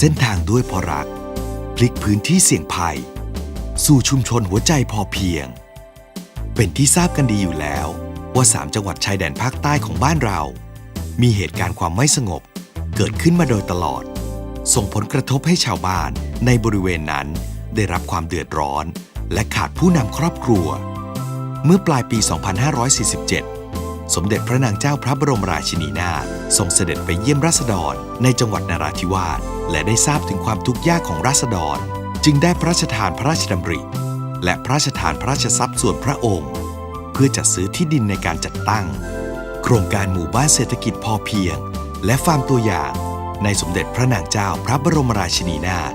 เส้นทางด้วยพอรัก พลิกพื้นที่เสี่ยงภัย สู่ชุมชนหัวใจพอเพียง เป็นที่ทราบกันดีอยู่แล้ว ว่า3จังหวัดชายแดนภาคใต้ของบ้านเรา มีเหตุการณ์ความไม่สงบ เกิดขึ้นมาโดยตลอด ส่งผลกระทบให้ชาวบ้านในบริเวณนั้น ได้รับความเดือดร้อน และขาดผู้นำครอบครัว เมื่อปลายปี 2547 สมเด็จพระนางเจ้าพระบรมราชินีนาถทรงเสด็จไปเยี่ยมราษฎรในจังหวัดนราธิวาสและได้ทราบถึงความทุกข์ยากของราษฎร จึงได้พระราชทานพระราชดำริ และพระราชทานพระราชทรัพย์ส่วนพระองค์ เพื่อจัดซื้อที่ดินในการจัดตั้ง โครงการหมู่บ้านเศรษฐกิจพอเพียง และฟาร์มตัวอย่าง ในสมเด็จพระนางเจ้าพระบรมราชินีนาถ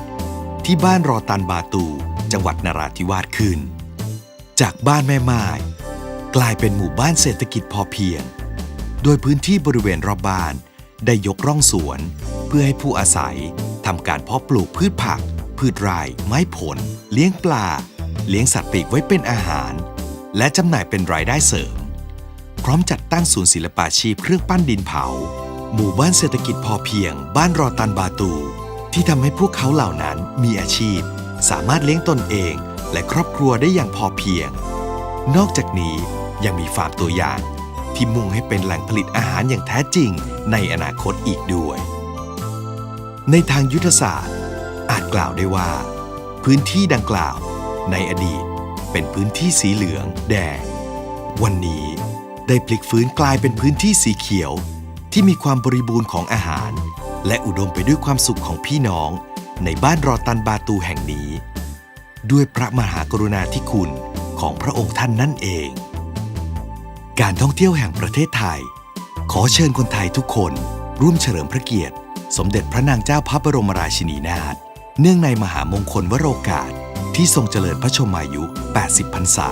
ที่บ้านรอตันบาตู จังหวัดนราธิวาสขึ้น จากบ้านแม่ไม้ กลายเป็นหมู่บ้านเศรษฐกิจพอเพียง โดยพื้นที่บริเวณรอบบ้าน ได้ยกร่องสวน เพื่อให้ผู้อาศัยทำการเพาะปลูกพืชผัก พืชไร่ไม้ผล เลี้ยงปลา เลี้ยงสัตว์ปีกไว้เป็นอาหาร และจำหน่ายเป็นรายได้เสริม พร้อมจัดตั้งศูนย์ศิลปาชีพเครื่องปั้นดินเผา หมู่บ้านเศรษฐกิจพอเพียง บ้านรอตันบาตู ที่ทำให้พวกเขาเหล่านั้นมีอาชีพ สามารถเลี้ยงตนเอง และครอบครัวได้อย่างพอเพียง นอกจากนี้ยังมีฟาร์มตัวอย่าง ที่มุ่งให้เป็นแหล่งผลิตอาหารอย่างแท้จริงในอนาคตอีกด้วย ในทางยุทธศาสตร์ อาจกล่าวได้ว่า พื้นที่ดังกล่าวในอดีตเป็นพื้นที่สีเหลืองแดง วันนี้ได้พลิกฟื้นกลายเป็นพื้นที่สีเขียว ที่มีความบริบูรณ์ของอาหาร และอุดมไปด้วยความสุขของพี่น้อง ในบ้านรอตันบาตูแห่งนี้ ด้วยพระมหากรุณาธิคุณ ของพระองค์ท่านนั่นเอง การท่องเที่ยวแห่งประเทศไทย ขอเชิญคนไทยทุกคนร่วมเฉลิมพระเกียรติ สมเด็จพระนางเจ้าพระบรมราชินีนาถเนื่องในมหามงคลวโรกาสที่ทรงเจริญพระชนมายุ 80 พรรษา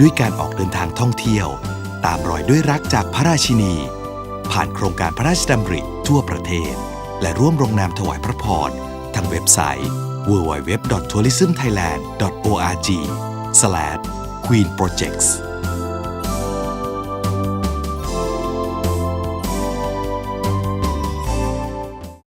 ด้วยการออกเดินทางท่องเที่ยว ตามรอยด้วยรักจากพระราชินี ผ่านโครงการพระราชดำริทั่วประเทศ และร่วมลงนามถวายพระพรทางเว็บไซต์ www.thailand.org slash queenprojects